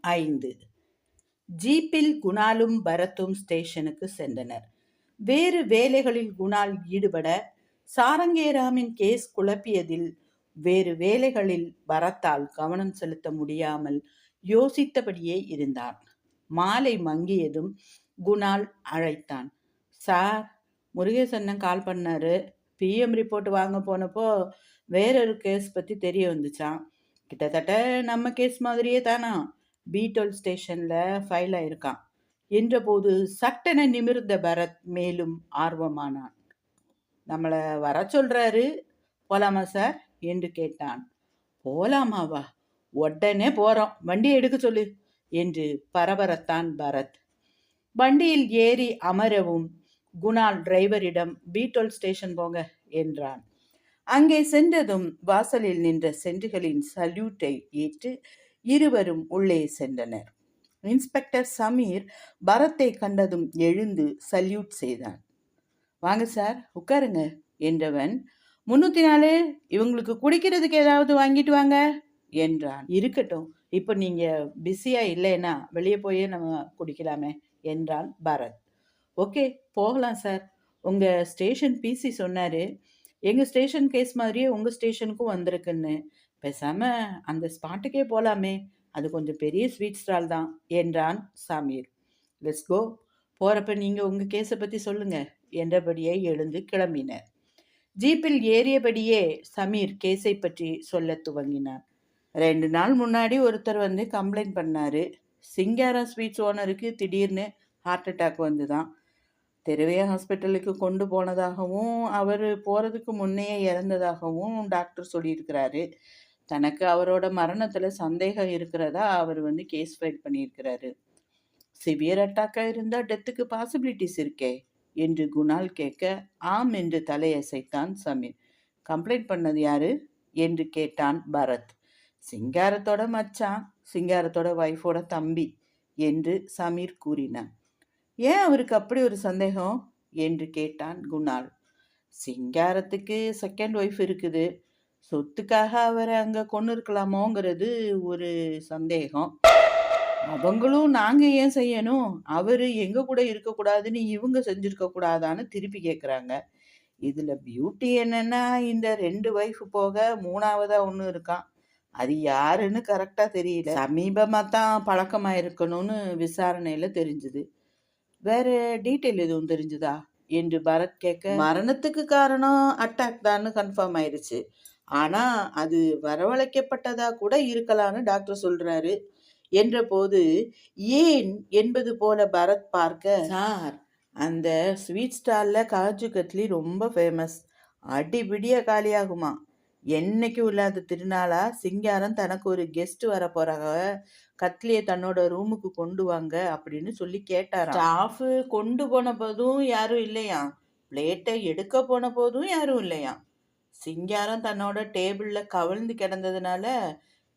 ஐந்து. ஜீப்பில் குணாலும் பரத்தும் ஸ்டேஷனுக்கு சென்றனர். வேறு வேலைகளில் குணால் ஈடுபட சாரங்கேராமின் கேஸ் குழப்பியதில் வேறு வேலைகளில் பரத்தால் கவனம் செலுத்த முடியாமல் யோசித்தபடியே இருந்தான். மாலை மங்கியதும் குணால் அழைத்தான். சார் முருகேசண்ணன் கால் பண்ணாரு. பிஎம் ரிப்போர்ட் வாங்க போனப்போ வேறொரு கேஸ் பற்றி தெரிய வந்துச்சான் கிட்டத்தட்ட நம்ம கேஸ் மாதிரியே தானா பீட்டோல் ஸ்டேஷனில் ஃபைல் ஆயிருக்கான். என்றபோது சட்டென நிமிர்ந்த பரத் மேலும் ஆர்வமானான். நம்மளை வர சொல்றாரு போலாமா சார்? என்று கேட்டான். போலாமாவா? உடனே போறோம். வண்டியை எடுக்க சொல்லு என்று பரபரத்தான் பரத். வண்டியில் ஏறி அமரவும் குணால் டிரைவரிடம் பீட்டோல் ஸ்டேஷன் போங்க என்றான். அங்கே சென்றதும் வாசலில் நின்ற சென்றுகளின் சல்யூட்டை ஏற்று இருவரும் உள்ளே சென்றனர். இன்ஸ்பெக்டர் சமீர் பரத்தை கண்டதும் எழுந்து சல்யூட் செய்தான். வாங்க சார் உட்காருங்க என்றவன். முன்னூத்தி நாலு இவங்களுக்கு குடிக்கிறதுக்கு ஏதாவது வாங்கிட்டு வாங்க என்றான். இருக்கட்டும் இப்போ நீங்க பிஸியா இல்லைன்னா வெளியே போயே நம்ம குடிக்கலாமே என்றான் பரத். ஓகே போகலாம் சார். உங்க ஸ்டேஷன் பிசி சொன்னாரு. எங்க ஸ்டேஷன் கேஸ் மாதிரியே உங்க ஸ்டேஷனுக்கும் வந்திருக்குன்னு. பேசாம அந்த ஸ்பாட்டுக்கே போகலாமே அது கொஞ்சம் பெரிய ஸ்வீட் ஸ்டால் தான் என்றான் சாமீர். லெட்ஸ் கோ போகிறப்ப நீங்கள் உங்கள் கேஸை பற்றி சொல்லுங்கள் என்றபடியே எழுந்து கிளம்பினர். ஜீப்பில் ஏறியபடியே சமீர் கேஸை பற்றி சொல்ல துவங்கினார். ரெண்டு நாள் முன்னாடி ஒருத்தர் வந்து கம்ப்ளைண்ட் பண்ணார். சிங்காரா ஸ்வீட்ஸ் ஓனருக்கு திடீர்னு ஹார்ட் அட்டாக் வந்து தான் தெருவையா ஹாஸ்பிட்டலுக்கு கொண்டு போனதாகவும் அவர் போகிறதுக்கு முன்னையே இறந்ததாகவும் டாக்டர் சொல்லியிருக்கிறாரு. தனக்கு அவரோட மரணத்தில் சந்தேகம் இருக்கிறதா அவர் வந்து கேஸ் ஃபைல் பண்ணியிருக்கிறாரு. சிவியர் அட்டாக்காக இருந்தால் டெத்துக்கு பாசிபிலிட்டிஸ் இருக்கே என்று குணால் கேட்க ஆம் என்று தலையசைத்தான் சமீர். கம்ப்ளைண்ட் பண்ணது யாரு? என்று கேட்டான் பரத். சிங்காரத்தோட மச்சான் சிங்காரத்தோட ஒய்ஃபோட தம்பி என்று சமீர் கூறினான். ஏன் அவருக்கு அப்படி ஒரு சந்தேகம்? என்று கேட்டான் குணால். சிங்காரத்துக்கு செகண்ட் ஒய்ஃப் இருக்குது. சொத்துக்காக அவரை அங்கே கொண்டு இருக்கலாமோங்கிறது ஒரு சந்தேகம். அவங்களும் நாங்கள் ஏன் செய்யணும்? அவர் எங்கள் கூட இருக்கக்கூடாதுன்னு இவங்க செஞ்சுருக்க கூடாதான்னு திருப்பி கேட்குறாங்க இதில் பியூட்டி என்னன்னா இந்த ரெண்டு ஒய்ஃப் போக மூணாவதாக ஒன்று இருக்கான். அது யாருன்னு கரெக்டாக தெரியல. சமீபமாக தான் பழக்கமாக இருக்கணும்னு விசாரணையில் தெரிஞ்சுது. வேற டீட்டெயில் எதுவும் தெரிஞ்சுதா? என்று பரத் கேட்க மரணத்துக்கு காரணம் அட்டாக் தான்னு கன்ஃபார்ம் ஆயிருச்சு. ஆனா அது வரவழைக்கப்பட்டதா கூட இருக்கலாம்னு டாக்டர் சொல்றாரு. என்ற போது ஏன் என்பது போல பரத் பார்க்க சார். அந்த ஸ்வீட் ஸ்டால்ல காஜு கட்லி ரொம்ப ஃபேமஸ் அடிபிடிய காலியாகுமா? என்னைக்கும் இல்லாத திருநாளா? சிங்காரம் தனக்கு ஒரு கெஸ்ட் வர போறாங்க கத்லியை தன்னோட ரூமுக்கு கொண்டு வாங்க அப்படின்னு சொல்லி கேட்டாராம். ஸ்டாஃபு கொண்டு போன போதும் யாரும் இல்லையா? பிளேட்டை எடுக்க போன போதும் யாரும் இல்லையா? சிங்காரம் தன்னோட டேபிளில் கவிழ்ந்து கிடந்ததுனால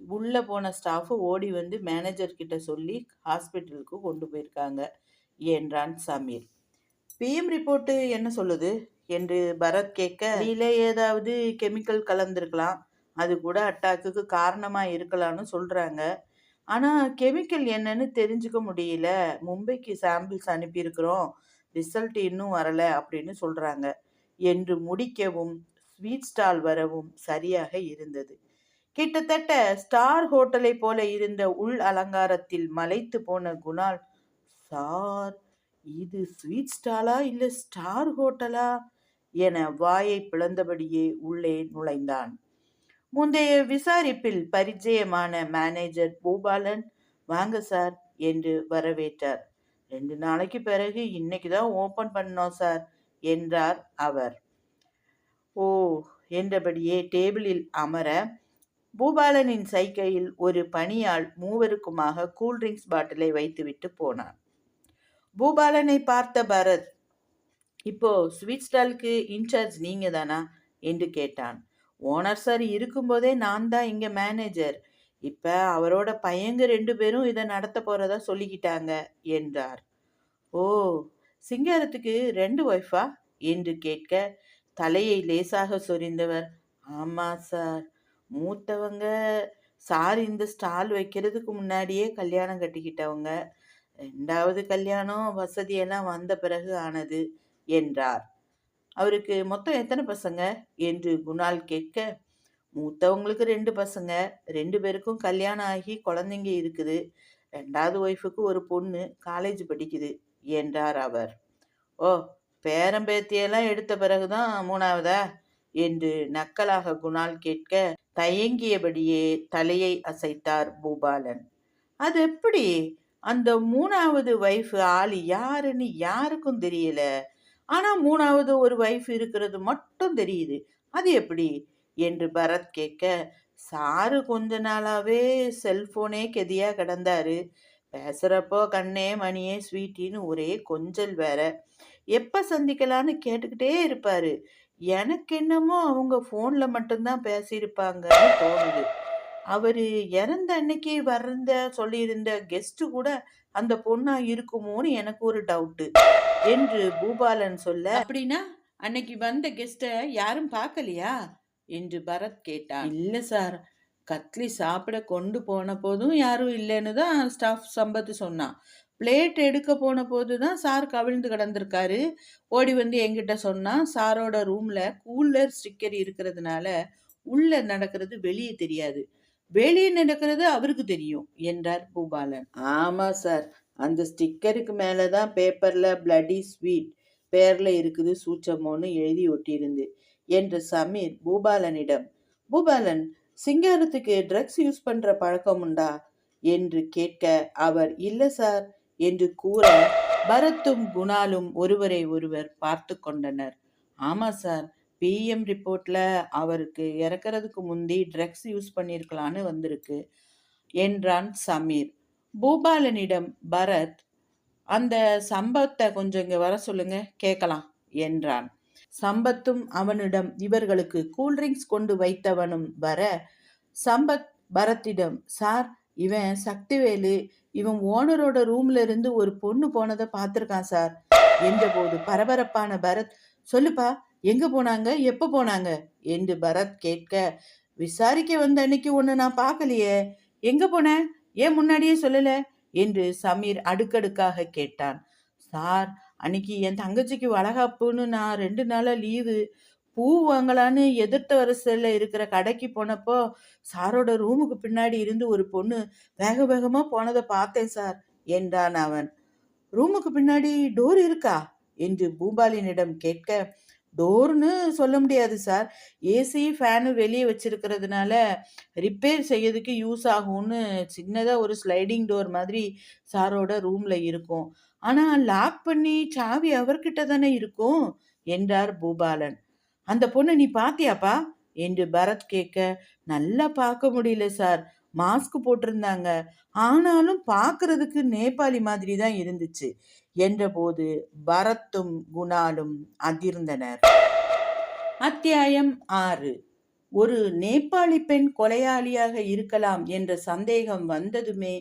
உள்ளே போன ஸ்டாஃபு ஓடி வந்து மேனேஜர்கிட்ட சொல்லி ஹாஸ்பிட்டலுக்கு கொண்டு போயிருக்காங்க என்றான் சமீர். பிஎம் ரிப்போர்ட்டு என்ன சொல்லுது? என்று பரத் கேட்க அதில் ஏதாவது கெமிக்கல் கலந்துருக்கலாம். அது கூட அட்டாக்குக்கு காரணமாக இருக்கலாம்னு சொல்கிறாங்க ஆனால் கெமிக்கல் என்னன்னு தெரிஞ்சுக்க முடியல. மும்பைக்கு சாம்பிள்ஸ் அனுப்பியிருக்கிறோம். ரிசல்ட் இன்னும் வரலை அப்படின்னு சொல்கிறாங்க என்று முடிக்கவும் ஸ்வீட் ஸ்டால் வரவும் சரியாக இருந்தது. கிட்டத்தட்ட ஸ்டார் ஹோட்டலை போல இருந்த உள் அலங்காரத்தில் மலைத்து போன குணால் சார் இது ஸ்வீட் ஸ்டாலா இல்லை ஸ்டார் ஹோட்டலா என வாயை பிளந்தபடியே உள்ளே நுழைந்தான். முந்தைய விசாரிப்பில் பரிச்சயமான மேனேஜர் பூபாலன் வாங்க சார் என்று வரவேற்றார். ரெண்டு நாளைக்கு பிறகு இன்னைக்கு தான் ஓப்பன் பண்ணோம் சார் என்றார் அவர். ஓ என்றபடியே டேபிளில் அமர பூபாலனின் சைக்கையில் ஒரு பணியாள் மூவருக்குமாக கூல்ட்ரிங்க்ஸ் பாட்டிலை வைத்துவிட்டு போனான். பூபாலனை பார்த்த பரத் இப்போ ஸ்வீட் ஸ்டாலுக்கு இன்சார்ஜ் நீங்க தானா? என்று கேட்டான். ஓனர் சார் இருக்கும்போதே நான் தான் இங்கே மேனேஜர். இப்போ அவரோட பையங்க ரெண்டு பேரும் இதை நடத்த போகிறதா சொல்லிக்கிட்டாங்க என்றார். ஓ சிங்காரத்துக்கு ரெண்டு ஒய்ஃபா? என்று கேட்க தலையை லேசாக சொரிந்தவர். ஆமாம் சார். மூத்தவங்க சார் இந்த ஸ்டால் வைக்கிறதுக்கு முன்னாடியே கல்யாணம் கட்டிக்கிட்டவங்க. ரெண்டாவது கல்யாணம் வசதியெல்லாம் வந்த பிறகு ஆனது என்றார். அவருக்கு மொத்தம் எத்தனை பசங்க? என்று குணால் கேட்க மூத்தவங்களுக்கு ரெண்டு பசங்க. ரெண்டு பேருக்கும் கல்யாணம் ஆகி குழந்தைங்க இருக்குது. ரெண்டாவது ஒய்ஃபுக்கு ஒரு பொண்ணு காலேஜ் படிக்குது என்றார் அவர். ஓ பேரம்பேத்தியெல்லாம் எடுத்த பிறகுதான் மூணாவதா? என்று நக்கலாக குணால் கேட்க தயங்கியபடியே தலையை அசைத்தார் பூபாலன். அது எப்படி? அந்த மூணாவது வைஃப் ஆள் யாருன்னு யாருக்கும் தெரியல. ஆனா மூணாவது ஒரு வைஃப் இருக்கிறது மட்டும் தெரியுது. அது எப்படி? என்று பரத் கேட்க சாரு கொஞ்ச நாளாவே செல்போனே கெதியா கிடந்தாரு. பேசுறப்போ கண்ணே மணியே ஸ்வீட்டின்னு ஒரே கொஞ்சல் வேற. எப்ப சந்திக்கலான்னு கேட்டுக்கிட்டே இருப்பாரு. எனக்கு என்னமோ அவங்க ஃபோன்ல மட்டும்தான் பேசியிருப்பாங்கன்னு தோணுது. அவரு இறந்த அன்னைக்கு வர்றத சொல்லியிருந்த கெஸ்ட் கூட அந்த பொண்ணா இருக்குமோன்னு எனக்கு ஒரு டவுட்டு என்று பூபாலன் சொல்ல அப்படின்னா அன்னைக்கு வந்த கெஸ்ட யாரும் பார்க்கலையா? என்று பரத் கேட்டான். இல்ல சார். கத்லி சாப்பிட கொண்டு போன போதும் யாரும் இல்லைன்னு தான் ஸ்டாஃப் சம்பத்து சொன்னான். பிளேட் எடுக்க போன போது தான் சார் கவிழ்ந்து கிடந்திருக்காரு. ஓடி வந்து என்கிட்ட சொன்னால் சாரோட ரூமில் கூலர் ஸ்டிக்கர் இருக்கிறதுனால உள்ளே நடக்கிறது வெளியே தெரியாது. வெளியே நடக்கிறது அவருக்கு தெரியும் என்றார் பூபாலன். ஆமாம் சார். அந்த ஸ்டிக்கருக்கு மேலே தான் பேப்பரில் பிளடி ஸ்வீட் பேரில் இருக்குது சூச்சமோன்னு எழுதி ஒட்டியிருந்து என்று சமீர் பூபாலனிடம். பூபாலன் சிங்காரத்துக்கு ட்ரக்ஸ் யூஸ் பண்ணுற பழக்கம் உண்டா? என்று கேட்க அவர் இல்லை சார். என்று கூற பரத்தும் குணாலும் ஒருவரை ஒருவர் பார்த்து கொண்டனர். ஆமா சார் பிஎம் ரிப்போர்ட்ல அவருக்கு இறக்கிறதுக்கு முந்தி ட்ரக்ஸ் யூஸ் பண்ணியிருக்கலான்னு வந்திருக்கு என்றான் சமீர். பூபாலனிடம் பரத் அந்த சம்பவத்தை கொஞ்சம் இங்க வர சொல்லுங்க கேட்கலாம் என்றான். சம்பத்தும் அவனிடம் இவர்களுக்கு கூல்ட்ரிங்க்ஸ் கொண்டு வைத்தவனும் வர சம்பத் பரத்திடம் சார் இவன் சக்திவேலு இவன் ஓனரோட ரூம்ல இருந்து ஒரு பொண்ணு போனதை பார்த்துருக்கான் சார் என்றபோது பரபரப்பான பரத் சொல்லுப்பா எங்க போனாங்க? எப்ப போனாங்க? என்று பரத் கேட்க விசாரிக்க வந்த அன்னைக்கு ஒன்று நான் பார்க்கலையே. எங்க போன? ஏன் முன்னாடியே சொல்லல? என்று சமீர் அடுக்கடுக்காக கேட்டான். சார் அன்னைக்கு என் தங்கச்சிக்கு வளகாப்புன்னு நான் ரெண்டு நாளாக லீவு பூ வாங்கலான்னு எதிர்த்த வரிசையில் இருக்கிற கடைக்கு போனப்போ சாரோட ரூமுக்கு பின்னாடி இருந்து ஒரு பொண்ணு வேக வேகமாக போனதை பார்த்தேன் சார் என்றான் அவன். ரூமுக்கு பின்னாடி டோர் இருக்கா? என்று பூபாலினிடம் கேட்க டோர்னு சொல்ல முடியாது சார். ஏசி ஃபேனு வெளியே வச்சிருக்கிறதுனால ரிப்பேர் செய்யறதுக்கு யூஸ் ஆகும்னு சின்னதாக ஒரு ஸ்லைடிங் டோர் மாதிரி சாரோட ரூமில் இருக்கும். ஆனால் லாக் பண்ணி சாவி அவர்கிட்ட தானே இருக்கும் என்றார் பூபாலன். அந்த பொண்ணை நீ பாத்தியாப்பா? என்று பரத் கேட்க நல்லா பார்க்க முடியல சார். மாஸ்க் போட்டிருந்தாங்க. ஆனாலும் பார்க்கறதுக்கு நேபாளி மாதிரி தான் இருந்துச்சு. என்றபோது பரத்தும் குணாலும் அதிர்ந்தனர். அத்தியாயம் ஆறு. ஒரு நேபாளி பெண் கொலையாளியாக இருக்கலாம் என்ற சந்தேகம் வந்ததுமே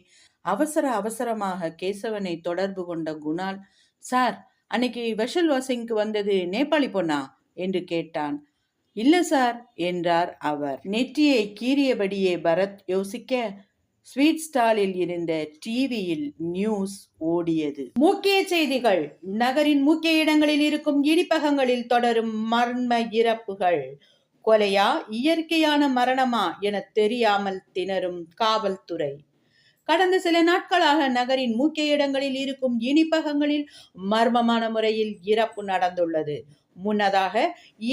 அவசர அவசரமாக கேசவனை தொடர்பு கொண்ட குணால் சார் அன்னைக்கு வெஷல் வாசிங்க்கு வந்தது நேபாளி பொண்ணா? என்று கேட்டான். இல்ல சார் என்றார் அவர். நெற்றியை கீறியபடியே பரத் யோசிக்க ஸ்வீட் ஸ்டாலில் இருந்த டிவியில் நியூஸ் ஓடியது. முக்கிய செய்திகள். நகரின் முக்கிய இடங்களில் இருக்கும் இடிப்பகங்களில் தொடரும் மர்ம இறப்புகள். கொலையா இயற்கையான மரணமா என தெரியாமல் திணறும் காவல்துறை. கடந்த சில நாட்களாக நகரின் முக்கிய இடங்களில் இருக்கும் இனிப்பகங்களில் மர்மமான முறையில் இறப்பு நடந்துள்ளது. முன்னதாக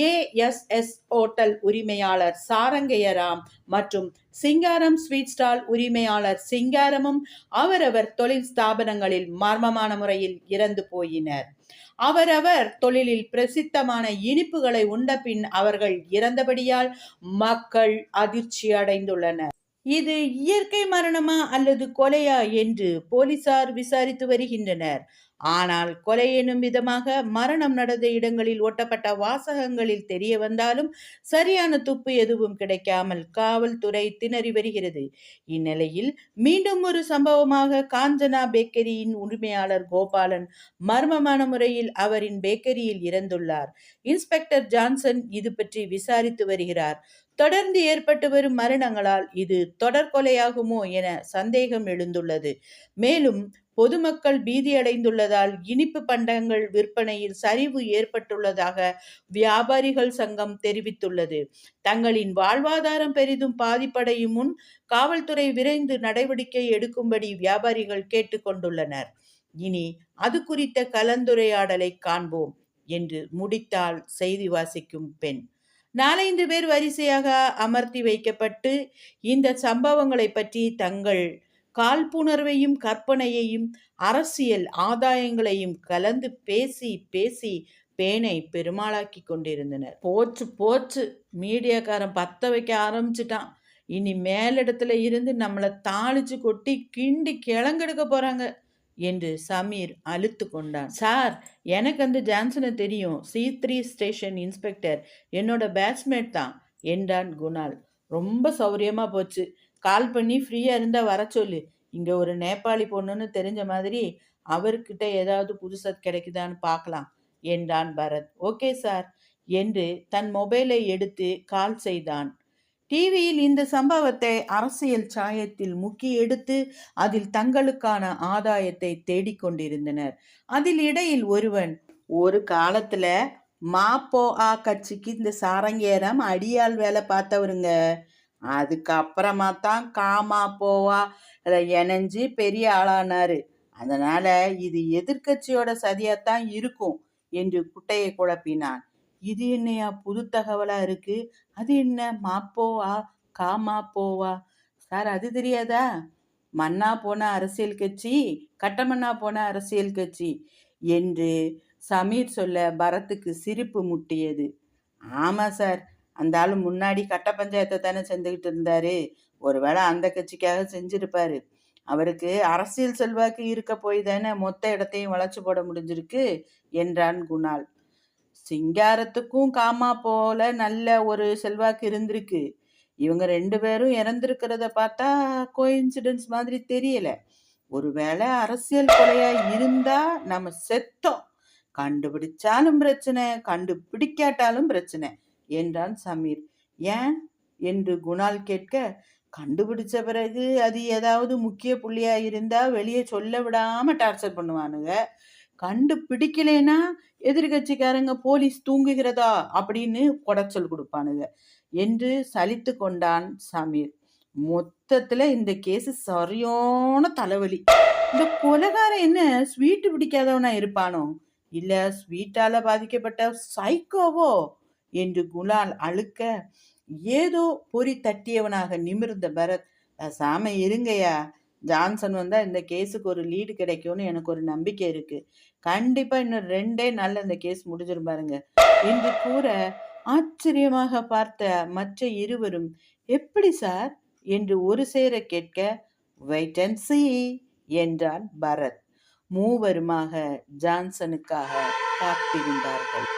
ஏஎஸ்எஸ் ஓட்டல் உரிமையாளர் சாரங்கையராம் மற்றும் சிங்காரம் ஸ்வீட் ஸ்டால் உரிமையாளர் சிங்காரமும் அவரவர் தொழில் ஸ்தாபனங்களில் மர்மமான முறையில் இறந்து போயினர். அவரவர் தொழிலில் பிரசித்தமான இனிப்புகளை உண்டபின் அவர்கள் இறந்தபடியால் மக்கள் அதிர்ச்சி அடைந்துள்ளனர். இது இயற்கை மரணமா அல்லது கொலையா என்று போலீசார் விசாரித்து வருகின்றனர். ஆனால் கொலை எனும் விதமாக மரணம் நடந்த இடங்களில் ஒட்டப்பட்ட வாசகங்களில் தெரிய வந்தாலும் சரியான துப்பு எதுவும் கிடைக்காமல் காவல்துறை திணறி வருகிறது. இந்நிலையில் மீண்டும் ஒரு சம்பவமாக காஞ்சனா பேக்கரியின் உரிமையாளர் கோபாலன் மர்மமான முறையில் அவரின் பேக்கரியில் இறந்துள்ளார். இன்ஸ்பெக்டர் ஜான்சன் இது பற்றி விசாரித்து வருகிறார். தொடர்ந்து ஏற்பட்டு வரும் மரணங்களால் இது தொடர் கொலையாகுமோ என சந்தேகம் எழுந்துள்ளது. மேலும் பொதுமக்கள் பீதியடைந்துள்ளதால் இனிப்பு பண்டங்கள் விற்பனையில் சரிவு ஏற்பட்டுள்ளதாக வியாபாரிகள் சங்கம் தெரிவித்துள்ளது. தங்களின் வாழ்வாதாரம் பெரிதும் பாதிப்படையும் முன் காவல்துறை விரைந்து நடவடிக்கை எடுக்கும்படி வியாபாரிகள் கேட்டுக்கொண்டுள்ளனர் இனி அது குறித்த கலந்துரையாடலை காண்போம் என்று முடித்தால் செய்தி வாசிக்கும் பெண். நாலைந்து பேர் வரிசையாக அமர்த்தி வைக்கப்பட்டு இந்த சம்பவங்களை பற்றி தங்கள் காழ்ப்புணர்வையும் கற்பனையையும் அரசியல் ஆதாயங்களையும் கலந்து பேசி பேசி பேனை பெருமாளாக்கி கொண்டிருந்தனர். போச்சு போச்சு. மீடியாக்காரன் பத்த வைக்க ஆரம்பிச்சிட்டான். இனி மேலிடத்துல இருந்து நம்மளை தாளிச்சு கொட்டி கிண்டி கிழங்கெடுக்க போறாங்க என்று சமீர் அழுத்து கொண்டான். சார் எனக்கு அந்த ஜான்சனை தெரியும். C three station inspector. என்னோட பேட்ச்மேட் தான் என்றான் குணால். ரொம்ப சௌரியமா போச்சு. கால் பண்ணி ஃப்ரீயாக இருந்தால் வர சொல்லு. இங்கே ஒரு நேபாளி பொண்ணுன்னு தெரிஞ்ச மாதிரி அவர்கிட்ட ஏதாவது புதுசாக கிடைக்குதான்னு பார்க்கலாம் என்றான் பரத். ஓகே சார் என்று தன் மொபைலை எடுத்து கால் செய்தான். டிவியில் இந்த சம்பவத்தை அரசியல் சாயத்தில் முக்கி எடுத்து அதில் தங்களுக்கான ஆதாயத்தை தேடிக்கொண்டிருந்தனர் அதில் இடையில் ஒருவன் ஒரு காலத்துல மாப்போ ஆ கட்சிக்கு இந்த சாரங்கேரம் அடியாள் வேலை பார்த்தவருங்க. அதுக்கப்புறமா தான் காமா போவா. இணைஞ்சு பெரிய ஆளானாரு. அதனால இது எதிர்கட்சியோட சதியாத்தான் இருக்கும் என்று குட்டையை குழப்பினான். இது என்னையா புது தகவலா இருக்கு? அது என்ன மாப்போவா காமா போவா? சார் அது தெரியாதா? மன்னா போன அரசியல் கட்சி கட்டமண்ணா போன அரசியல் கட்சி என்று சமீர் சொல்ல பரத்துக்கு சிரிப்பு முட்டியது. ஆமாம் சார் அந்த ஆள் முன்னாடி கட்ட பஞ்சாயத்தை தானே செஞ்சுக்கிட்டு இருந்தாரு. ஒருவேளை அந்த கட்சிக்காக செஞ்சிருப்பாரு. அவருக்கு அரசியல் செல்வாக்கு இருக்க போய் தானே மொத்த இடத்தையும் வளைச்சு போட முடிஞ்சிருக்கு என்றான் குணால். சிங்காரத்துக்கும் காமா போல நல்ல ஒரு செல்வாக்கு இருந்திருக்கு. இவங்க ரெண்டு பேரும் இறந்திருக்கிறத பார்த்தா கோயின்சிடன்ஸ் மாதிரி தெரியல. ஒருவேளை அரசியல் கொலையா இருந்தா நம்ம செத்தோம். கண்டுபிடிச்சாலும் பிரச்சனை கண்டுபிடிக்காட்டாலும் பிரச்சனை. என்றான் சமீர். ஏன்? என்று குணால் கேட்க கண்டுபிடிச்ச பிறகு அது ஏதாவது முக்கிய புள்ளியா இருந்தா வெளியே சொல்ல விடாம டார்ச்சர் பண்ணுவானுங்க. கண்டுபிடிக்கலைன்னா எதிர்கட்சிக்காரங்க போலீஸ் தூங்குகிறதா அப்படின்னு குடைச்சல் கொடுப்பானுங்க என்று சலித்து கொண்டான் சமீர். மொத்தத்துல இந்த கேஸ் சரியான தலைவலி. இந்த கொலகாரம் என்ன ஸ்வீட்டு பிடிக்காதவனா இருப்பானோ? இல்ல ஸ்வீட்டால பாதிக்கப்பட்ட சைக்கோவோ என்று குலால் அழுக்க ஏதோ பொறி தட்டியவனாக நிமிர்ந்த பரத் சாம இருங்கய்யா. ஜான்சன் வந்தால் இந்த கேஸுக்கு ஒரு லீடு கிடைக்கும்னு எனக்கு ஒரு நம்பிக்கை இருக்கு. கண்டிப்பாக இன்னும் ரெண்டே நாளில் இந்த கேஸ் முடிஞ்சிரும் பாருங்க. என்று கூற ஆச்சரியமாக பார்த்த மற்ற இருவரும் எப்படி சார்? என்று ஒரு சேர கேட்க வெயிட் அண்ட் சி என்றான் பரத். மூவருமாக ஜான்சனுக்காக காத்திருந்தார்கள்.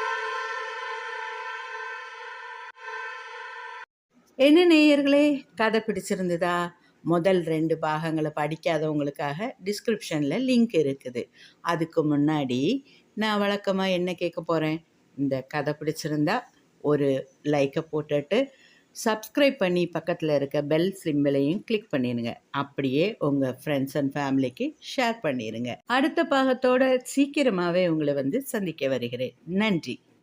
என்ன நேயர்களே? கதை பிடிச்சிருந்ததா? முதல் ரெண்டு பாகங்களை படிக்காதவங்களுக்காக டிஸ்கிரிப்ஷனில் லிங்க் இருக்குது. அதுக்கு முன்னாடி நான் வழக்கமாக என்ன கேட்க போகிறேன் இந்த கதை பிடிச்சிருந்தா ஒரு லைக்கை போட்டுட்டு சப்ஸ்கிரைப் பண்ணி பக்கத்தில் இருக்க பெல் சிம்பிளையும் கிளிக் பண்ணிடுங்க. அப்படியே உங்கள் ஃப்ரெண்ட்ஸ் அண்ட் ஃபேமிலிக்கு ஷேர் பண்ணிடுங்க. அடுத்த பாகத்தோட சீக்கிரமாகவே உங்களை வந்து சந்திக்க வருகிறேன். நன்றி.